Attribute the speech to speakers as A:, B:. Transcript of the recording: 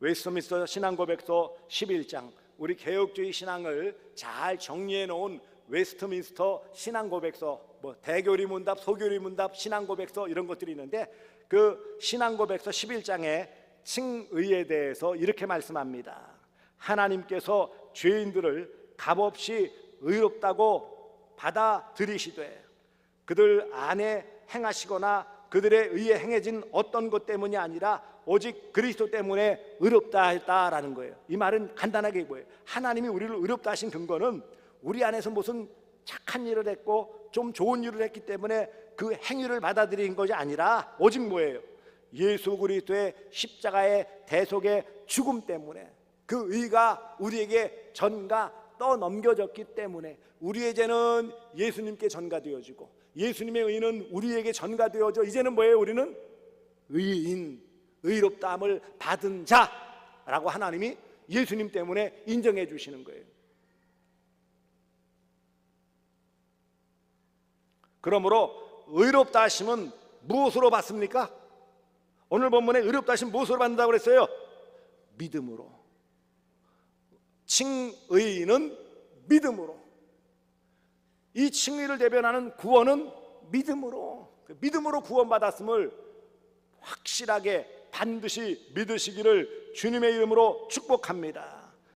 A: 웨스트민스터 신앙고백서 11장 우리 개혁주의 신앙을 잘 정리해 놓은 웨스트민스터 신앙고백서 뭐 대교리 문답, 소교리 문답, 신앙고백서 이런 것들이 있는데 그 신앙고백서 11장에 칭의에 대해서 이렇게 말씀합니다. 하나님께서 죄인들을 값없이 의롭다고 받아들이시되 그들 안에 행하시거나 그들에 의해 행해진 어떤 것 때문이 아니라 오직 그리스도 때문에 의롭다 했다라는 거예요. 이 말은 간단하게 뭐예요? 하나님이 우리를 의롭다 하신 근거는 우리 안에서 무슨 착한 일을 했고 좀 좋은 일을 했기 때문에 그 행위를 받아들인 것이 아니라 오직 뭐예요? 예수 그리스도의 십자가의 대속의 죽음 때문에 그 의가 우리에게 전가 떠 넘겨졌기 때문에 우리의 죄는 예수님께 전가되어지고 예수님의 의는 우리에게 전가되어져 이제는 뭐예요? 우리는 의인, 의롭다함을 받은 자라고 하나님이 예수님 때문에 인정해 주시는 거예요. 그러므로 의롭다 하심은 무엇으로 받습니까? 오늘 본문에 의롭다 하심 무엇으로 받는다고 그랬어요? 믿음으로. 칭의는 믿음으로. 이 칭의를 대변하는 구원은 믿음으로. 그 믿음으로 구원받았음을 확실하게 반드시 믿으시기를 주님의 이름으로 축복합니다.